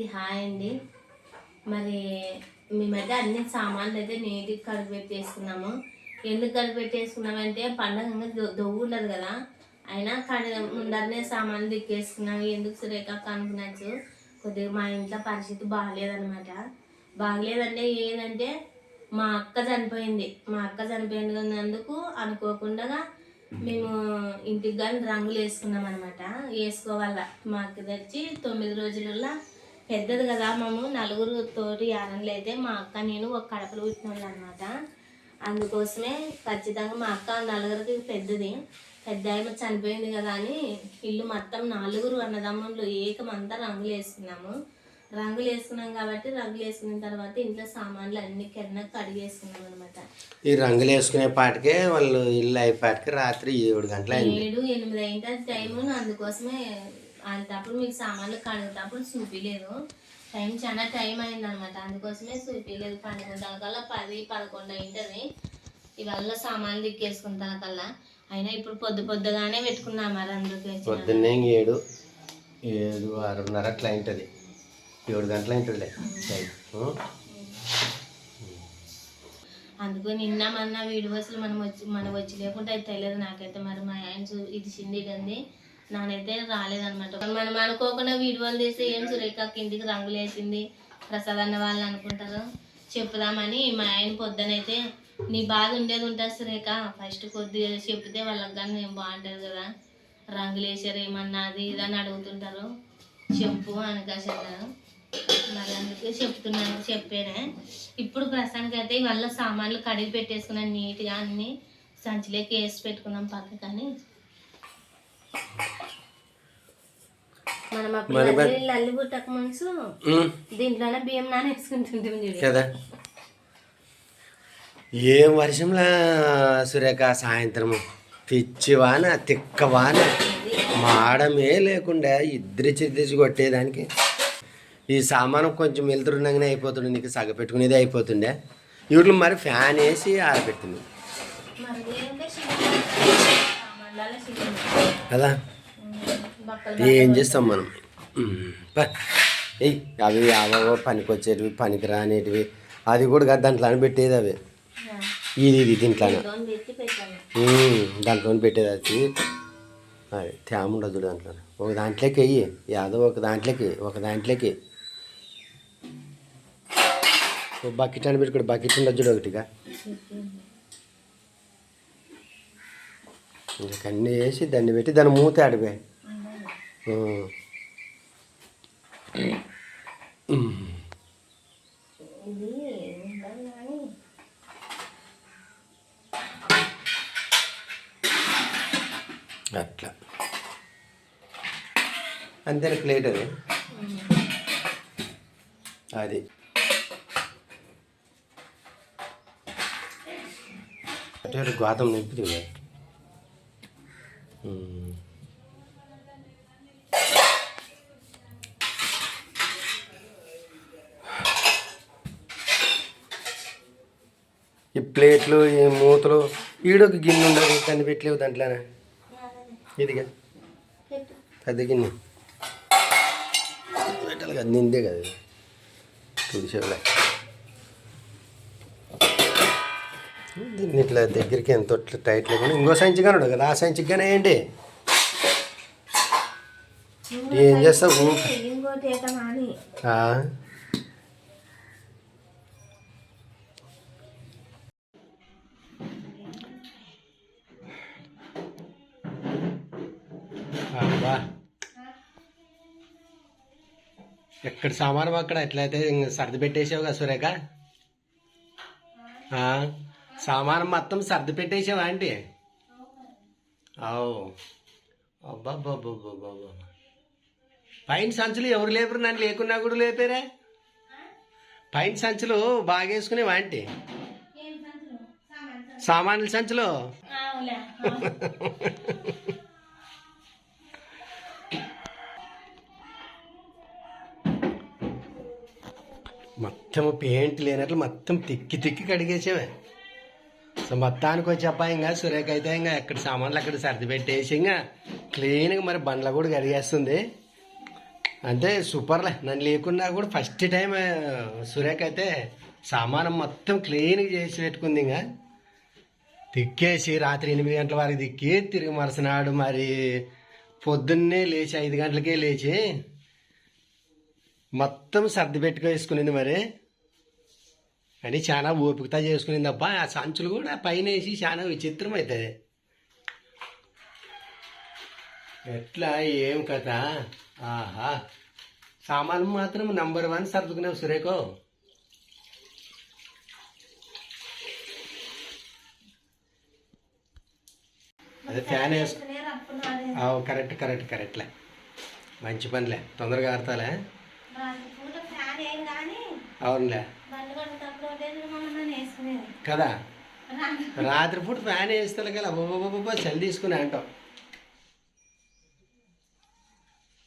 అందరికీ హాయ్ అండి. మరి మేమైతే అన్ని సామాన్లు అయితే నీట్గా కడుగు పెట్టేసుకున్నాము ఎందుకు కడుగు పెట్టేసుకున్నామంటే పండగ దొవ్వులేదు కదా. అయినా కడి ముందరనే సామాన్లు దిక్కేసుకున్నాము ఎందుకు సురేఖ అనుకున్నచ్చు కొద్దిగా మా ఇంట్లో పరిస్థితి బాగలేదన్నమాట. బాగలేదంటే ఏంటంటే మా అక్క చనిపోయింది. మా అక్క చనిపోయినందుకు అనుకోకుండా మేము ఇంటికి కానీ రంగులు వేసుకున్నాం అనమాట వేసుకోవాల. మా అక్క తెచ్చి తొమ్మిది రోజులలో పెద్దది కదా మేము నలుగురు తోటి యానలు అయితే మా అక్క నేను ఒక కడపలు పుట్టిన అనమాట అందుకోసమే ఖచ్చితంగా మా అక్క నలుగురికి పెద్దది. పెద్ద ఆమె చనిపోయింది కదా అని ఇల్లు మొత్తం నలుగురు అన్నదమ్ములు ఏకమంతా రంగులు వేసుకున్నాము. రంగులు వేసుకున్నాం కాబట్టి రంగులు వేసుకున్న తర్వాత ఇంట్లో సామాన్లు అన్ని కింద కడిగేసుకున్నాం అనమాట ఈ రంగులు వేసుకునే పాటికే వాళ్ళు ఇల్లు అయిపోయాటికి రాత్రి ఏడు గంటల ఏడు ఎనిమిది అయింది టైం అందుకోసమే అంతప్పుడు మీకు సామాన్లు కడిగేటప్పుడు చూపించలేదు టైం చాలా టైం అయింది అనమాట అందుకోసమే చూపించలేదు పండుకుంటాం కల్లా పది పదకొండు అయింటది. ఇవాళ సామాన్లు దిక్కేసుకుంటాం కల్లా. అయినా ఇప్పుడు పొద్దు పొద్దుగానే పెట్టుకున్నాం మరి అందుకే పొద్దున్నే ఏడు ఏడు ఆరున్నర అట్లా అయింటుంది. ఏడు గంటల? అందుకు నిన్న మొన్న వీడియోస్లో మనం వచ్చి మనం వచ్చి లేకుంటే అయితే తెలియదు నాకైతే. మరి మా ఆయన చూ ఇది చింది ఉంది నానైతే రాలేదనమాట మనం అనుకోకుండా వీడియోలు తీసి ఏం సురేఖ ఇంటికి రంగులు వేసింది ప్రసాద్ అన్న వాళ్ళు అనుకుంటారు. చెప్పుదామని మా ఆయన పొద్దునైతే నీ బాధ ఉండేది ఉంటుంది సురేఖ ఫస్ట్ కొద్దిగా చెప్తే వాళ్ళకి కానీ నేను బాగుంటుంది కదా. రంగులు వేసారు ఏమన్నా అది ఇది అని అడుగుతుంటారు. చెప్పు అనకాశారు మరి అందుకే చెప్తున్నాను చెప్పానే. ఇప్పుడు ప్రస్తుతానికి అయితే ఇవాళ సామాన్లు కడిగి పెట్టేసుకున్నాను నీట్గా అన్నీ. సంచిలోకి వేసి పెట్టుకున్నాం పక్క కానీ మనం పుట్టక మనసు. దీంట్లోనే బియ్యం నానేసుకుంటుంటాం కదా? ఏం వర్షంలా సురేఖ సాయంత్రము? పిచ్చి వాన తిక్క వాన. మాడమే లేకుండా ఇద్దరి చిద్దిసి కొట్టేదానికి. ఈ సామానం కొంచెం వెళ్తుండగానే అయిపోతుండే నీకు సగ పెట్టుకునేది అయిపోతుండే. వీళ్ళు మరి ఫ్యాన్ వేసి ఆరబెట్టింది. చికెన్ కదా? ఏం చేస్తాం మనం. ఏయ్ అవి అవో పనికొచ్చేటివి పనికి రానేటివి అది కూడా దాంట్లో పెట్టేది అవి. ఇది ఇది దీంట్లోనే. దాంట్లో పెట్టేది అది. అది తేమ ఉండదు దాంట్లో ఒక దాంట్లోకి వెయ్యి యాదో ఒక దాంట్లోకి ఒక దాంట్లోకి ఓ బకెట్ అని పెట్టుకోడు బకెట్ ఉండదు చూడు ఒకటిగా. ఇంకా అన్నీ వేసి దాన్ని పెట్టి దాన్ని మూత ఆడిపోయి ఇది ఉండాలి కానీ అట్లా. అంతేనా ప్లేట్ అది? అది. గోతం నింపుతుంది ప్లేట్లు ఈ మూతలు ఈడొక గిన్నె ఉండదు కన్ని పెట్టలేవు దాంట్లోనే. ఇదిగా. పెద్ద గిన్నె. పెట్టాలి కదా నిందే కదా తుడిసేవులే దీన్ని ఇట్లా దగ్గరికి ఎంత టైట్ లేకుండా ఇంకో సంచి కనడు కదా ఆ కానీ ఏంటి? ఏం చేస్తావు? ఎక్కడ సామానం అక్కడ ఎట్లయితే ఇంక సర్ది పెట్టేసావు కదా సురేఖ? సామానం మొత్తం సర్ది పెట్టేసావా ఆంటీ? అవు. అబ్బాబ్బాబ్బాబ్బా పైన సంచులు ఎవరు లేపరు? నన్ను లేకున్నా కూడా లేపారే? పైన సంచులు బాగా వేసుకునేవా ఆంటీ సామాన్ల సంచులు? మొత్తం పెయింట్ లేనట్లు మొత్తం తిక్కి తిక్కి కడిగేసామే. సో మొత్తానికి వచ్చి అప్ప ఇంకా సురేఖ అయితే ఇంకా ఎక్కడ సామాన్లు అక్కడ సర్ది పెట్టేసి ఇంకా క్లీన్గా మరి బండ్ల కూడా కడిగేస్తుంది. అంటే సూపర్లే నన్ను లేకున్నా కూడా ఫస్ట్ టైం సురేఖ అయితే సామానం మొత్తం క్లీన్గా చేసి పెట్టుకుంది ఇంకా. తిక్కేసి రాత్రి ఎనిమిది గంటల వరకు తిక్కి తిరిగి మరుసనాడు మరి పొద్దున్నే లేచి ఐదు గంటలకే లేచి మొత్తం సర్ది పెట్టుకేసుకునింది మరి. అని చాలా ఓపికతో చేసుకునింది. అబ్బా ఆ సంచులు కూడా పైన వేసి చాలా విచిత్రం అవుతుంది ఎట్లా ఏం కథ? ఆహా. సామాన్లు మాత్రం నంబర్ వన్ సర్దుకున్నావు సురేఖో. అదే ఫ్యాన్ వేసుకు కరెక్ట్ కరెక్ట్ కరెక్ట్లే. మంచి పనిలే. తొందరగా ఆడతాలే. అవునులే. కదా? రాత్రిపూట ఫ్యాన్ వేస్తే కదా బాబా చలి తీసుకుని అంటాం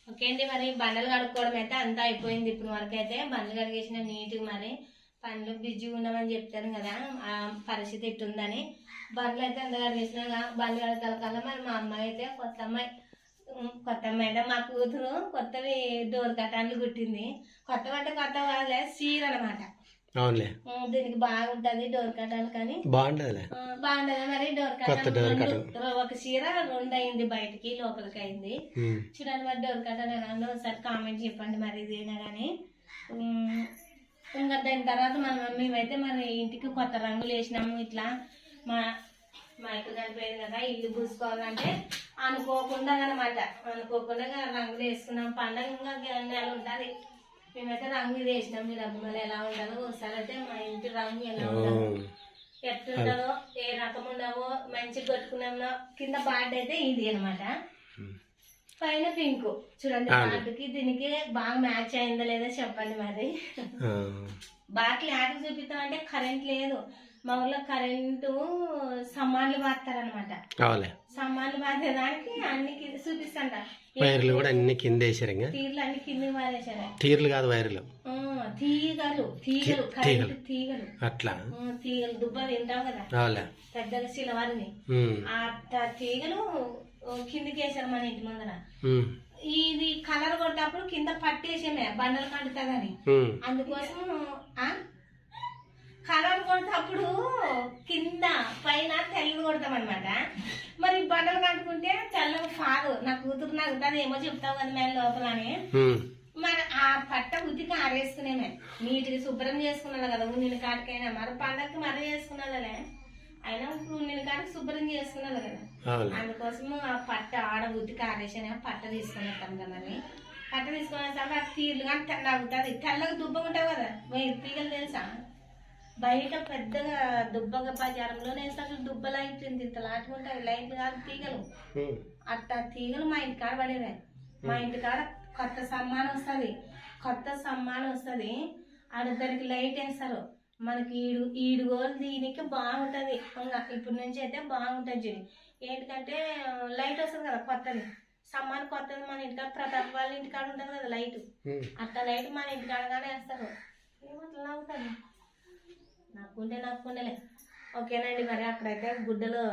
ఓకే అండి మరి బండలు కడుక్కోవడం అయితే అంతా అయిపోయింది. ఇప్పుడు వరకు అయితే బండ్లు కడిగేసిన నీట్గా మరి పనులు బిజీగా ఉన్నామని చెప్తాను కదా ఆ పరిస్థితి ఇట్టుందని. బండ్లు అయితే అంత కడిగేసిన బండ్లు కడతాల కల్లా మరి మా అమ్మాయి అయితే కొత్త అమ్మాయి కొత్త అంటే మా కూతురు కొత్తవి డోర్ కటాన్లు కుట్టింది. కొత్త అంటే కొత్త వాళ్ళే సీర అనమాట అవునులే. దీనికి బాగుంటది డోర్ కటాలు కానీ. బాగుంటుందిలే. ఆ, బాగుంటది మరి డోర్ రెండు ఒక చీర రెండు అయింది బయటికి లోపలికి అయింది. చూడండి మరి డోర్ కట్టాలి ఒకసారి కామెంట్ చెప్పండి మరి ఇదేనా కానీ. ఇంకా దాని తర్వాత మన మేమైతే మరి ఇంటికి కొత్త రంగులు వేసినాము ఇట్లా. మా మా ఇక చనిపోయింది కదా ఇల్లు పూసుకోవాలంటే అనుకోకుండా అనమాట అనుకోకుండా రంగులు వేసుకున్నాం. పండగ ఇంకా నెల ఉంటుంది మేమైతే రంగు ఇది వేసినాం. మీరు అభిమానులు ఎలా ఉండాలో ఒకసారి అయితే మా ఇంటి రంగు ఎలా ఉండాలో. ఎట్లుంటుందో ఏ రకం ఉండవో మంచిగా కొట్టుకున్నామో కింద బాడ్ అయితే ఇది అన్నమాట. పైన పింక్. చూడండి బాటికి దీనికి బాగా మ్యాచ్ అయిందో లేదో చెప్పండి మరి. బాగా క్లారిటీ చూపిస్తామంటే కరెంట్ లేదు. మా ఊర్లో కరెంటు సమాన్లు పాతారనమాట సమాన్లు పాతేదానికి అన్ని కింద చూపిస్తాంట. వైర్లు కూడా అన్ని కింద వేసారు తీర్లు అన్ని కింద పారేశారు తీర్లు కాదు వైర్లు. తీగలు తీగలు కరెంటు తీగలు. అట్లా. తీగలు దుబ్బ తింటావు కదా. పెద్దగా. ఆ త- తీగలు కిందికి వేసారు మన ఇంటి ముందర. ఇది కలర్ కొట్టేటప్పుడు కింద పట్టేసేమే బండలు కంటుతుందని. అందుకోసం ఆ కలర్ కొట్టేటప్పుడు కింద పైన తెల్లది కొడతాం అనమాట మరి బండలు కట్టుకుంటే తెల్లది కాదు నా కూతురు నాకు అది ఏమో చెప్తావు కదా మేము లోపల అని ఉమ్. మరి ఆ పట్ట ఉతికి ఆరేసుకునేమే నీట్గా శుభ్రం చేసుకున్నాను కదా నేను కాటికైనా. మరి పండగకి మరీ చేసుకున్నదలే అయినా నేను కాటికి శుభ్రం చేసుకున్నాను కదా. అవులే అందుకోసము ఆ పట్ట ఆడ ఉతికి ఆరేసాను. పట్ట తీసుకుని కనుకనని పట్ట తీసుకునే అది తీర్లు కానీ తెల్లగుతుంది తెల్లగా దుబ్బగా ఉంటావు కదా తీగలు తెలుసా? బయట పెద్దగా దుబ్బగా బజారంలో వేస్తే అసలు దుబ్బ లైట్ ఇంత లాంటివి ఉంటాయి లైట్లు కాదు తీగలు. అట్ట తీగలు మా ఇంటి కాడ పడేవే. మా ఇంటి కాడ కొత్త సమ్మానం వస్తుంది. కొత్త సమ్మానం వస్తుంది. ఆడ దానికి లైట్ వేస్తారు. మనకి ఈడు ఈడుగోలు దీనికి బాగుంటుంది. ఇంకా ఇప్పటి నుంచి అయితే బాగుంటుంది చూడు. ఏంటంటే లైట్ వస్తుంది కదా కొత్తది. సమ్మాన్ కొత్తది మన ఇంటికాడ ప్రతాప్ వాళ్ళ ఇంటికాడ ఉంటుంది కదా లైట్. అట్లా లైట్ మన ఇంటికాడ కానీ వేస్తారు. ఏమట్లా అవుతుంది నాకుంటే నాకుండలే ఓకేనండి మరి అక్కడైతే గుడ్డలు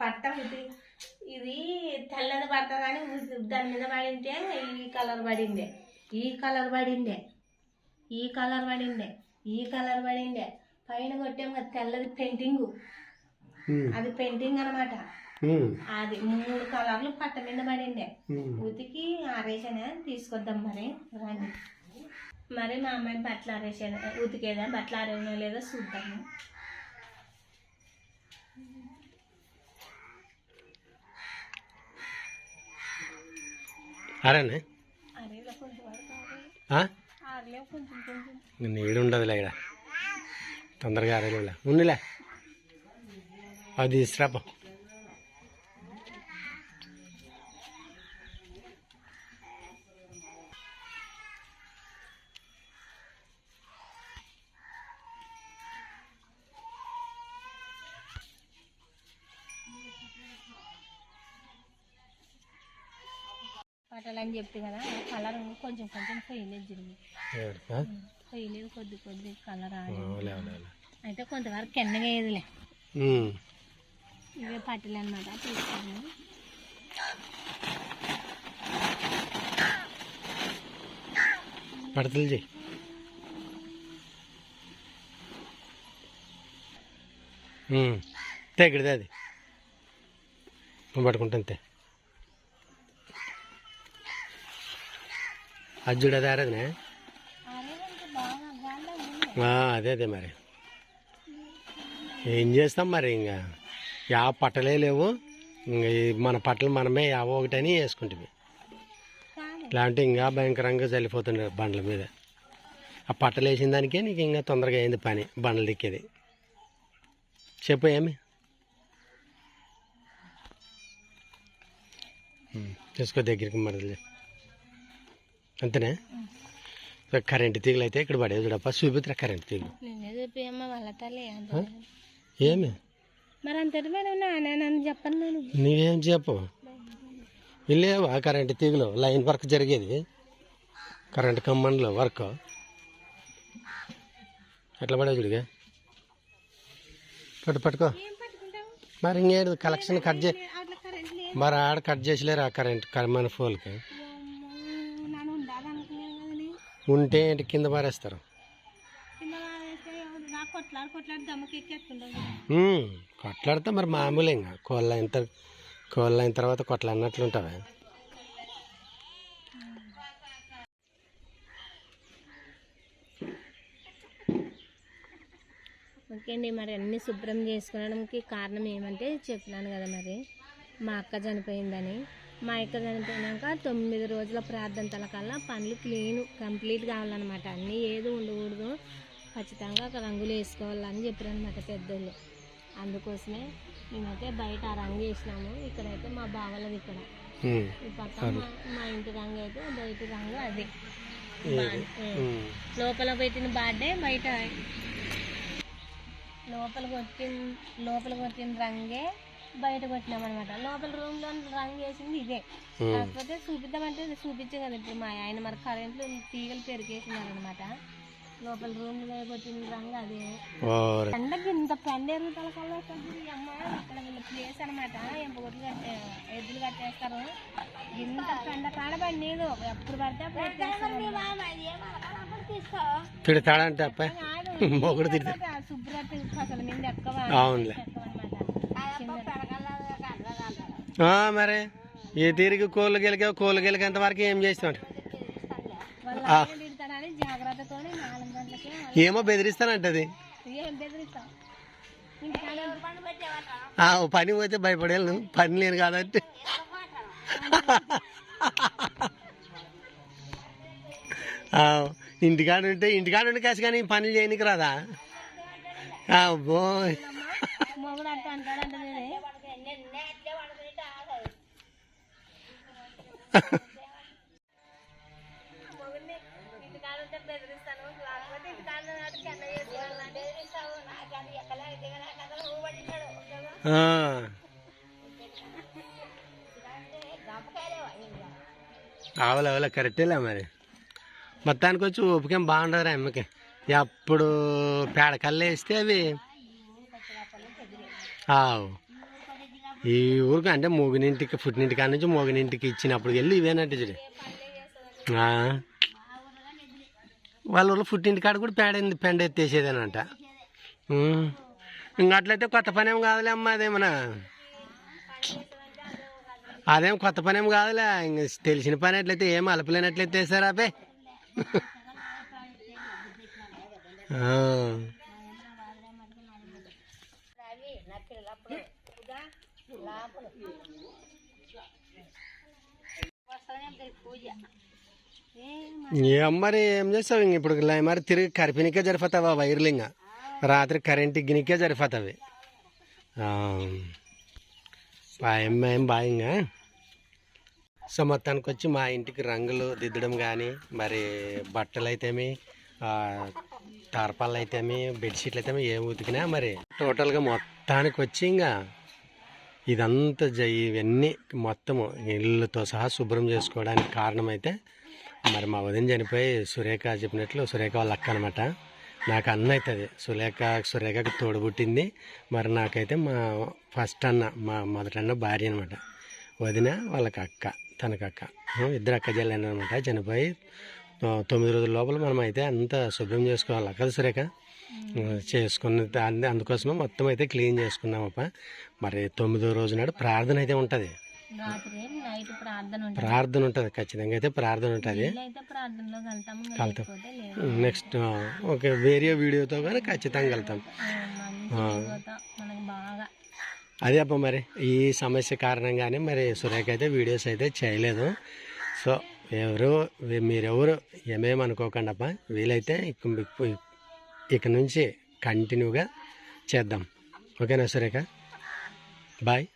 పట్ట ఉతి ఇది తెల్లది పడతా కానీ ఉతి- దాని మీద పడింటే ఈ కలర్ పడిందే. ఈ కలర్ పడిందే. ఈ కలర్ పడిందే. ఈ కలర్ పడిందే. పైన కొట్టాం కదా తెల్లది పెయింటింగ్. అది పెయింటింగ్ అనమాట. అది మూడు కలర్లు పట్ట మీద ఉమ్. ఉతికి ఆరేసానే తీసుకొద్దాం మరి. రండి. మరి మా అమ్మాయి బట్టలు ఆరేసేదా ఉతికేదా బట్టలు ఆరేనో లేదో చూద్దాము. అరేనే నీడు ఉండదులే ఇక్కడ. తొందరగా అరేలేలే ఉన్నిలే అది తీసుకురాపో పట్టాలని చెప్తే కదా కలర్ కొంచెం కొంచెం పోయలేదు జరిగింది? పోయలేదు కొద్ది కొద్ది కలర్. అయితే కొంతవరకు కిందగా వేయదులే. ఇవే పట్టలు అనమాట తీసుకోండి పడతలు చెయ్యి తెగడిది అది. పట్టుకుంటా అంతే. అజ్జుడు అది ఆరాధనే ఆ, అదే అదే మరి. ఏం చేస్తాం మరి ఇంకా యా పట్టలే లేవు. ఇంకా మన పట్టలు మనమే యావో ఒకటని వేసుకుంటుంది ఇలాంటి ఇంకా భయంకరంగా చల్లిపోతుండే బండ్ల మీద. ఆ పట్టలు వేసిన దానికే నీకు ఇంకా తొందరగా అయింది పని బండ్లు దిక్కేది. చెప్పు ఏమి? ఉమ్, తీసుకో దగ్గరికి మరది అంతేనే? కరెంటు తీగలు అయితే ఇక్కడ పడేది చూడప్ప చూపిద్రా కరెంటు తీగలు? ఏమి? మరి అంతటి చెప్పను నేను నీవేం చెప్పు? లేవా కరెంటు తీగలు? లైన్ వర్క్ జరిగేది? కరెంటు కమ్మండ్లో వర్క్ ఎట్లా పడేది చూడిగా పట్టు పట్టుకో. మరి ఇంకేడు కలెక్షన్ కట్ చే మరి ఆడ కట్ చేసలేరు ఆ కరెంట్ మన ఫోన్కి ఉంటే ఏంటి? కింద పారేస్తారు. కొట్లాడితే మరి మామూలే ఇంకా. కోళ్ళ అయిన కోళ్ళ అయిన తర్వాత కొట్ల అన్నట్లు ఉంటావా. ఓకే అండి మరి అన్ని శుభ్రం చేసుకోవడానికి కారణం ఏమంటే చెప్పినాను కదా మరి. మా అక్క చనిపోయిందని. మా అక్క చనిపోయినాక తొమ్మిది రోజుల ప్రార్థన తలకల్లా పనులు క్లీన్ కంప్లీట్ కావాలన్నమాట. అన్నీ ఏది ఉండకూడదు. ఖచ్చితంగా ఒక రంగులు వేసుకోవాలని చెప్పారనమాట పెద్దోళ్ళు. అందుకోసమే మేమైతే బయట ఆ రంగు వేసినాము. ఇక్కడైతే మా బావలది ఇక్కడ. ఈ పక్క మా- ఇంటి రంగు అయితే బయట రంగు అది. లోపల పెట్టిన బార్డే బయట. లోపల కొట్టిన లోపల కొట్టిన రంగే బయట కొట్టినాం అనమాట లోపల రూమ్లో రంగు వేసింది ఇదే. కాకపోతే చూపిద్దామంటే ఇది చూపించే కదా ఇప్పుడు మా ఆయన మరి కరెంట్లు తీగలు పెరిగేసినారు అనమాట లోపల రూమ్లో కొట్టిన రంగు అదే. ఎండకి ఇంత పెండ ఎరుగుతాల కల్లా అమ్మ ఇక్కడ వీళ్ళ ప్లేస్ అనమాట ఎంపగొట్లు కట్టే ఎద్దులు కట్టేస్తారు. ఇంత పెండ కాడబడి నీదు ఎప్పుడు పడితే అప్పుడు తిడతాడంటే అబ్బాయి. మొగుడు తిడతా ఆ శుభ్రత అసలు మీద ఎక్కవ? అవునులే. మరి ఏ తీరికి కోళ్ళు గెలికా కోళ్ళు గెలికేంత వరకు ఏం చేస్తాడు ఏమో బెదిరిస్తానంటది. అది ఆ, పని పోతే భయపడేళ్ళు పని లేను కాదంటే. ఆ, ఇంటికాడ ఉంటే ఇంటికాడ ఉండి కాసి కానీ పనులు చేయనికి రాదా? అబ్బో మొగుడు అట్ట అంటాడంట. ఆవులు ఆవులు కరెక్టేలే మరి. మొత్తానికి వచ్చి ఓపికేం బాగుండదురా అమ్మకి. ఎప్పుడు పేడ కళ్ళు వేస్తే అవి ఈ ఊరికి అంటే మూగినింటికి పుట్టినింటి కాడ నుంచి మూగినింటికి ఇచ్చినప్పుడు వెళ్ళి ఇవేనంటే చూడు. వాళ్ళ ఊళ్ళో పుట్టింటి కాడ కూడా పేడ పెండ ఎత్తేసేదేనంట. ఇంక అట్లయితే కొత్త పనేం కాదులే అమ్మా అదేమన్నా. అదేం కొత్త పనేం కాదులే ఇంక తెలిసిన పని ఎట్లయితే ఏం అలపలేనట్లయితే సార్ అబ్బే ఆ. ఏం మరి ఏం చేస్తావు ఇంక ఇప్పుడు? ఇలా మరి తిరిగి కరిపినికే జరిపోతావా వైర్లు ఇంకా? రాత్రి కరెంట్ గినికే జరిపోతావి. బాయమ్మ ఏం బాయంగా సో మొత్తానికి వచ్చి మా ఇంటికి రంగులు దిద్దడం కానీ మరి బట్టలు అయితేమి టార్పాలు అయితేమి బెడ్షీట్లు అయితేమి ఏం ఉతికినా మరి టోటల్గా మొత్తం మొత్తానికి వచ్చి ఇంకా ఇదంతా జ- ఇవన్నీ మొత్తము ఇళ్ళతో సహా శుభ్రం చేసుకోవడానికి కారణమైతే మరి మా వదిన చనిపోయి సురేఖ చెప్పినట్లు సురేఖ వాళ్ళ అక్క అనమాట నాకు అన్న అవుతుంది సులేఖ సురేఖకి తోడుబుట్టింది మరి నాకైతే మా ఫస్ట్ అన్న మా మొదటి అన్న భార్య అనమాట వదిన వాళ్ళకి అక్క తనకు అక్క. ఇద్దరు అక్క చెల్లెలు అనమాట చనిపోయి తొ- తొమ్మిది రోజుల లోపల మనం అయితే అంతా శుభ్రం చేసుకోవాలి. కదా సురేఖ? చేసుకున్న దాన్ని అందుకోసమే మొత్తం అయితే క్లీన్ చేసుకున్నామప్ప మరి తొమ్మిదో రోజు నాడు ప్రార్థన అయితే ఉంటుంది. ప్రార్థన ఉంటుంది. ఖచ్చితంగా అయితే ప్రార్థన ఉంటుంది. కలుతాం. నెక్స్ట్ ఓకే వేరే వీడియోతో కానీ ఖచ్చితంగా వెళ్తాం అదే అప్ప మరి ఈ సమస్య కారణంగానే మరి సురేఖ అయితే వీడియోస్ అయితే చేయలేదు. సో ఎవరు మీరెవరు ఏమేమి అనుకోకండి అప్ప వీలైతే ఇక నుంచి కంటిన్యూగా చేద్దాం. ఓకేనా సురేఖ? బాయ్.